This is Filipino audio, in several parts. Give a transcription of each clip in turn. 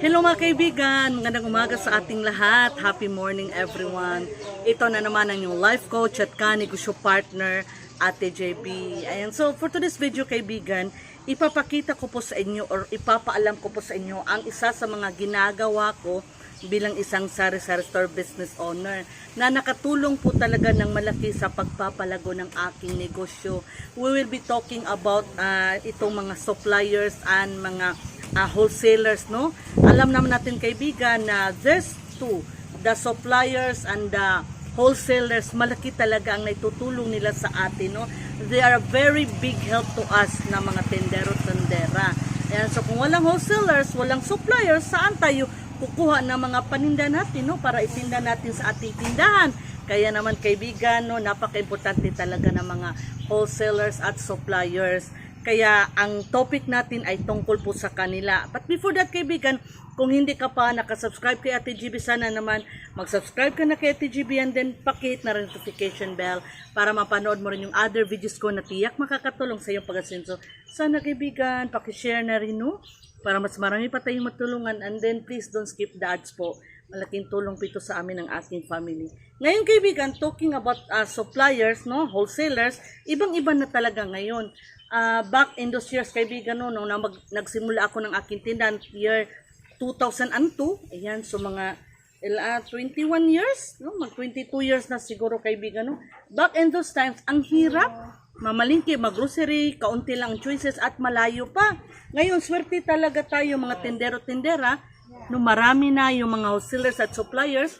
Hello mga kaibigan, magandang umaga sa ating lahat. Happy morning everyone. Ito na naman ang yung life coach at kanegosyo partner, Ate JB. Ayan, so for today's video kaibigan, ipapakita ko po sa inyo or ipapaalam ko po sa inyo ang isa sa mga ginagawa ko bilang isang sari-sari store business owner na nakatulong po talaga ng malaki sa pagpapalago ng aking negosyo. We will be talking about ah, itong mga suppliers and mga ah, wholesalers, no? Alam naman natin kaibigan na there's two, the suppliers and the wholesalers, malaki talaga ang naitutulong nila sa atin, no? They are a very big help to us na mga tendero-tendera. Ayan, so kung walang wholesalers, walang suppliers, saan tayo kukuha ng mga paninda natin, no? Para itinda natin sa ating tindahan. Kaya naman kaibigan, no, napaka-importante talaga ng mga wholesalers at suppliers. Kaya ang topic natin ay tungkol po sa kanila. But before that kaibigan, kung hindi ka pa nakasubscribe kay Ate GB, sana naman mag-subscribe ka na kay Ate GB and then pakihit na notification bell para mapanood mo rin yung other videos ko na tiyak makakatulong sa iyong pag-asenso. Sana kaibigan, pakishare na rin no? Para mas marami pa tayong matulungan and then please don't skip the ads po. Malaking tulong po ito sa amin ng ating family. Ngayon kaibigan, talking about uh, suppliers, no, wholesalers, ibang-iba na talaga ngayon. Ah, back in those years kaibigan no, nung na mag, nagsimula ako ng aking tindahan year 2002, ayan, so mga ila, 21 years, no? mag 22 years na siguro kaibigan. No? Back in those times, ang hirap, mamalingki, mag-grocery, kaunti lang choices at malayo pa. Ngayon, swerte talaga tayo mga tendero-tendera, no, marami na yung mga wholesalers at suppliers.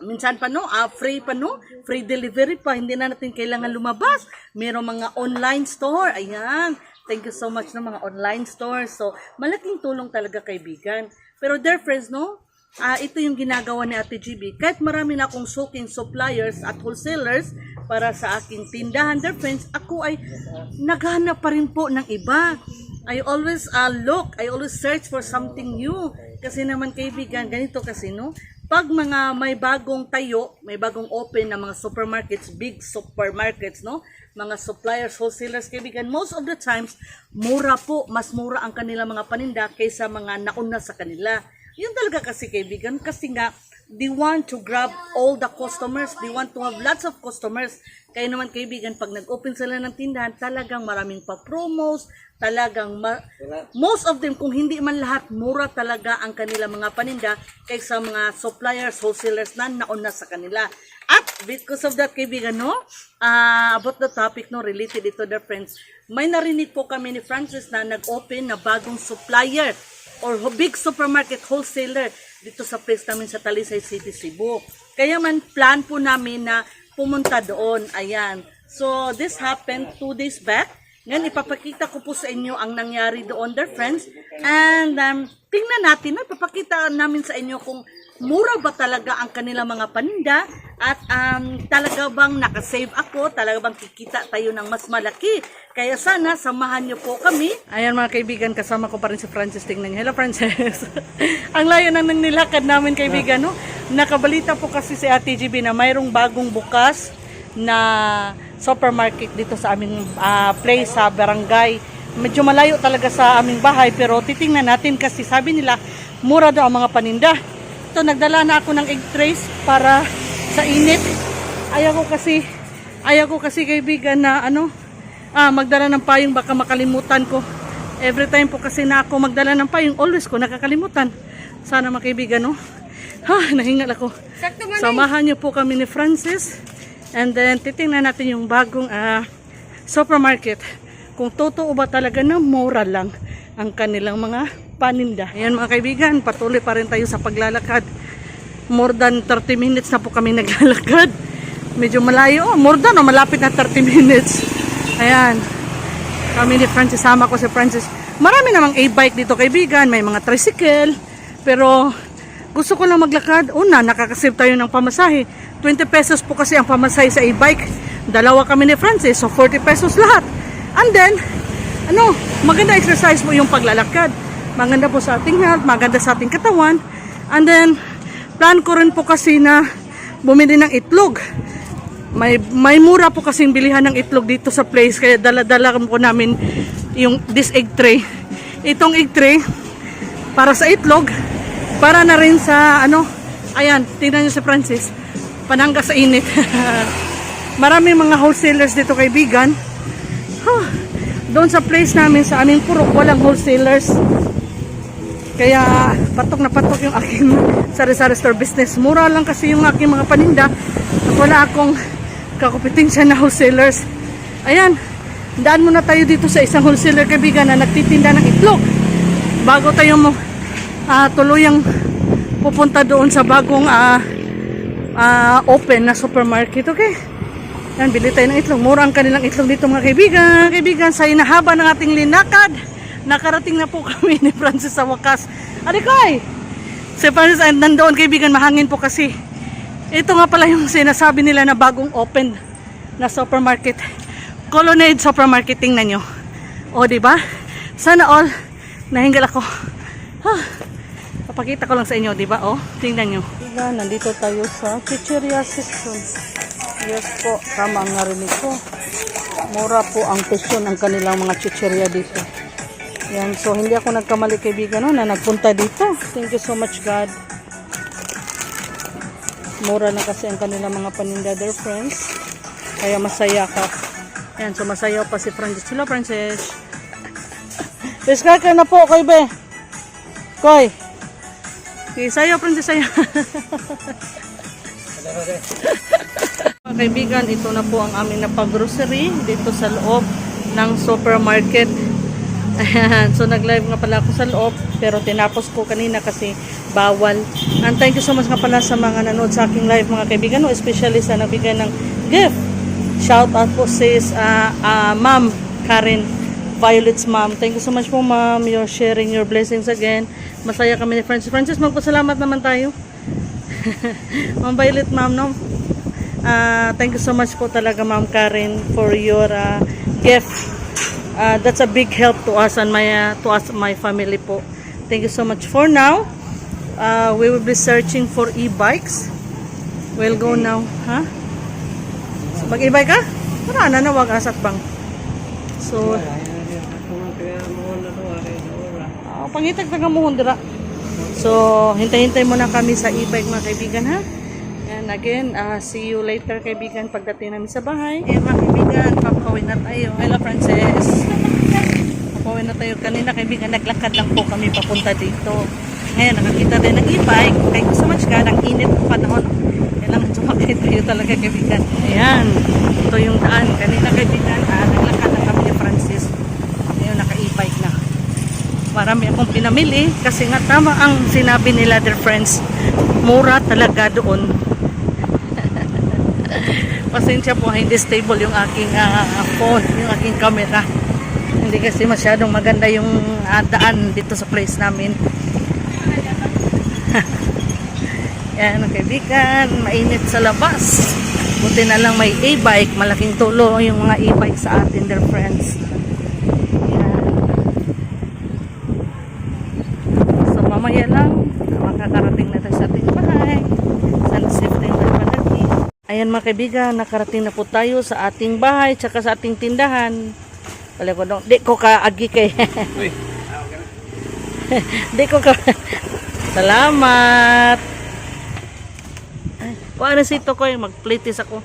Minsan pa no, ah, free pa no, free delivery pa, hindi na natin kailangan lumabas. Merong mga online store, ayan. Thank you so much ng mga online stores. So, malaking tulong talaga kaibigan. Pero dear friends, no, Ah, ito yung ginagawa ni Ate GB. Kahit marami na akong suking suppliers at wholesalers para sa aking tindahan, their friends, ako ay naghanap pa rin po ng iba. I always uh, look, I always search for something new. Kasi naman kaibigan, ganito kasi no, pag mga may bagong tayo, may bagong open na mga supermarkets, big supermarkets, no? Mga suppliers, wholesalers, kaibigan, most of the times, mura po, mas mura ang kanila mga paninda kaysa mga nauna sa kanila. Yun talaga kasi kaibigan, kasi nga, they want to grab all the customers, they want to have lots of customers. Kaya naman kaibigan, pag nag-open sila ng tindahan, talagang maraming pa-promos, talagang ma- most of them, kung hindi man lahat, mura talaga ang kanila mga paninda kaysa mga suppliers, wholesalers na nauna sa kanila. At because of that, kaibigan, no, ah, about the topic, no, related ito, their friends, may narinig po kami ni Francis na nag-open na bagong supplier or big supermarket wholesaler dito sa place namin sa Talisay City, Cebu. Kaya man plan po namin na pumunta doon. Ayan. So, this happened two days back. Ngayon, ipapakita ko po sa inyo ang nangyari doon, their friends. And um, tingnan natin, ipapakita namin sa inyo kung mura ba talaga ang kanila mga paninda at um, talaga bang nakasave ako, talaga bang kikita tayo ng mas malaki. Kaya sana, samahan niyo po kami. Ayan mga kaibigan, kasama ko pa rin si Francis. Tingnan. Hello Francis. ang layo na nang nilakad namin kaibigan. No? Nakabalita po kasi si Ate na mayroong bagong bukas na supermarket dito sa aming ah, place sa barangay. Medyo malayo talaga sa aming bahay pero titingnan natin kasi sabi nila mura daw ang mga paninda. Ito nagdala na ako ng egg trays para sa init. Ayaw ko kasi ayaw ko kasi kaibigan na ano ah, magdala ng payong baka makalimutan ko. Every time po kasi na ako magdala ng payong always ko nakakalimutan. Sana mga kaibigan no. Ha, nahingal ako. Samahan niyo po kami ni Francis. And then, titingnan natin yung bagong ah, supermarket. Kung totoo ba talaga na mura lang ang kanilang mga paninda. Ayan mga kaibigan, patuloy pa rin tayo sa paglalakad. More than 30 minutes na po kami naglalakad. Medyo malayo. Oh, more than, oh, malapit na 30 minutes. Ayan. Kami ni Francis, sama ko si Francis. Marami namang e-bike dito kaibigan. May mga tricycle. Pero gusto ko lang maglakad. Una, nakakasave tayo ng pamasahe. 20 pesos po kasi ang pamasahe sa e-bike. Dalawa kami ni Francis, so 40 pesos lahat. And then, ano, maganda exercise po yung paglalakad. Maganda po sa ating health, maganda sa ating katawan. And then, plan ko rin po kasi na bumili ng itlog. May, may mura po kasing bilihan ng itlog dito sa place, kaya dala-dala po namin yung this egg tray. Itong egg tray, para sa itlog, Para na rin sa ano, ayan, tingnan nyo si Francis. Panangga sa init. Maraming mga wholesalers dito kaibigan. Huh. Doon sa place namin, sa aming purok, walang wholesalers. Kaya patok na patok yung aking sari-sari store business. Mura lang kasi yung aking mga paninda. Wala akong kakupiting siya na wholesalers. Ayan, daan muna tayo dito sa isang wholesaler kaibigan na nagtitinda ng itlog. Bago tayo mo ah, tuluyang pupunta doon sa bagong ah, ah, open na supermarket. Okay? Yan, bili tayo ng itlog. Mura ang kanilang itlog dito mga kaibigan. Kaibigan, sa inahaba ng ating linakad, nakarating na po kami ni Francis sa wakas. Arikoy! Si Francis ay nandoon kaibigan, mahangin po kasi. Ito nga pala yung sinasabi nila na bagong open na supermarket. Colonnade Supermarket, tingnan nyo. O, ba? Sana all, nahingal ako. Huh. Papakita ko lang sa inyo, di ba? O, tingnan nyo. Diba, nandito tayo sa chicheria section. Yes po, tama ang narinig ko. Mura po ang presyo ng kanilang mga chicheria dito. Yan, so hindi ako nagkamali kaibigan no, na nagpunta dito. Thank you so much God. Mura na kasi ang kanilang mga paninda there friends. Kaya masaya ka. Yan, so masaya pa si Francis. Hello Francis. Piskar ka na po, Koy be. Koy. Okay, sayo Francis, sayo. Kaibigan, ito na po ang aming napag-grocery dito sa loob ng supermarket. Ayan, so nag-live nga pala ako sa loob pero tinapos ko kanina kasi bawal. And thank you so much nga pala sa mga nanood sa aking live mga kaibigan, no? especially sa nabigay ng gift. Shout out po sis uh, uh, Ma'am Karen Violet's mom. Thank you so much po ma'am. You're sharing your blessings again. Masaya kami ni Francis. Francis, magpasalamat naman tayo. ma'am Violet ma'am, no? Ah, thank you so much po talaga Ma'am Karen for your ah, gift. Ah, that's a big help to us and my ah, to us my family po. Thank you so much for now. ah, we will be searching for e-bikes. We'll go now, ha? So, mag-e-bike ka? Wala na nawag asat bang. So, ah, pangitag taga mo dira. So, hintay-hintay muna kami sa e-bike mga kaibigan ha. And again, uh, see you later kaibigan pagdating namin sa bahay. Eh mga kaibigan, papawin na tayo. Hello Frances. Papawin na tayo. Kanina kaibigan, naglakad lang po kami papunta dito. Ngayon, nakakita din ng e-bike. Thank you so much ka. Ang init ng panahon. Kailangan sumakay tayo talaga kaibigan. Ayan. Ito yung daan. Kanina kaibigan, ah, naglakad lang kami ni Francis. Ngayon, naka-e-bike na marami akong pinamili kasi nga tama ang sinabi nila dear friends mura talaga doon pasensya po hindi stable yung aking ah, phone yung aking camera. Hindi kasi masyadong maganda yung ah, daan dito sa place namin. Yan ang kaibigan mainit sa labas. Buti na lang may e-bike malaking tulong yung mga e-bike sa atin dear friends. Yan. So mamaya lang, makakarating na tayo sa ating bahay. Sana safe tayo tayo palagi. Ayan mga kaibigan, nakarating na po tayo sa ating bahay, tsaka sa ating tindahan. Wala ko dong, di ko ka agi kay. di ko ka. Salamat. Kuha na si Tokoy, mag-platis ako.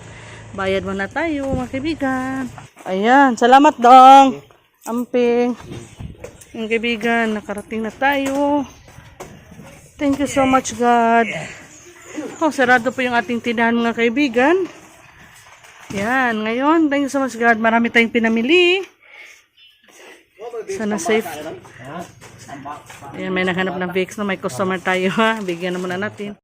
Bayad mo na tayo mga kaibigan. Ayan, salamat dong. Amping. Yung kaibigan, nakarating na tayo. Thank you so much, God. Oh, sarado po yung ating tindahan mga kaibigan. Yan, ngayon, thank you so much, God. Marami tayong pinamili. Sana safe. Ayan, may naghanap ng Vicks na may customer tayo ha. Bigyan na muna natin.